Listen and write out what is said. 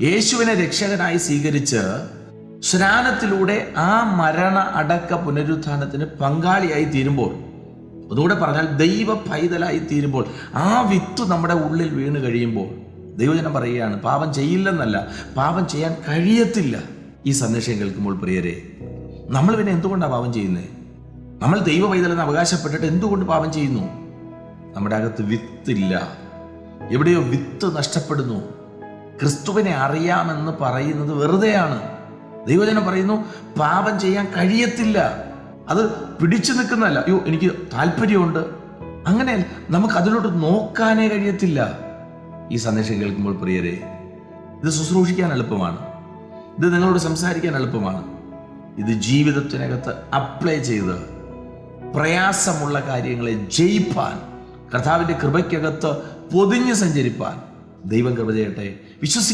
യേശുവിനെ രക്ഷകനായി സ്വീകരിച്ച് സ്നാനത്തിലൂടെ ആ മരണ അടക്ക പുനരുത്ഥാനത്തിന് പങ്കാളിയായി തീരുമ്പോൾ അതുകൂടെ പറഞ്ഞാൽ ദൈവ പൈതലായി തീരുമ്പോൾ ആ വിത്ത് നമ്മുടെ ഉള്ളിൽ വീണ് കഴിയുമ്പോൾ ദൈവജനം പറയുകയാണ് പാപം ചെയ്യില്ലെന്നല്ല പാപം ചെയ്യാൻ കഴിയത്തില്ല. ഈ സന്ദേശം കേൾക്കുമ്പോൾ പ്രിയരെ നമ്മൾ പിന്നെ എന്തുകൊണ്ടാണ് പാപം ചെയ്യുന്നത് നമ്മൾ ദൈവ പൈതലെന്ന് അവകാശപ്പെട്ടിട്ട് എന്തുകൊണ്ട് പാപം ചെയ്യുന്നു? നമ്മുടെ അകത്ത് വിത്തില്ല. എവിടെയോ വിത്ത് നഷ്ടപ്പെടുന്നു. ക്രിസ്തുവിനെ അറിയാമെന്ന് പറയുന്നത് വെറുതെയാണ്. ദൈവജനം പറയുന്നു പാപം ചെയ്യാൻ കഴിയത്തില്ല. അത് പിടിച്ചു നിൽക്കുന്നതല്ല. അയ്യോ എനിക്ക് താല്പര്യമുണ്ട് അങ്ങനെ നമുക്ക് അതിലോട്ട് നോക്കാനേ കഴിയത്തില്ല. ഈ സന്ദേശം കേൾക്കുമ്പോൾ പ്രിയരെ ഇത് ശുശ്രൂഷിക്കാൻ എളുപ്പമാണ്. ഇത് നിങ്ങളോട് സംസാരിക്കാൻ എളുപ്പമാണ്. ഇത് ജീവിതത്തിനകത്ത് അപ്ലൈ ചെയ്ത് പ്രയാസമുള്ള കാര്യങ്ങളെ ജയിപ്പാൻ കർത്താവിന്റെ കൃപയ്ക്കകത്ത് പൊതിഞ്ഞ് സഞ്ചരിപ്പാൻ ദൈവം കൃപ ചെയ്യട്ടെ. വിശ്വസി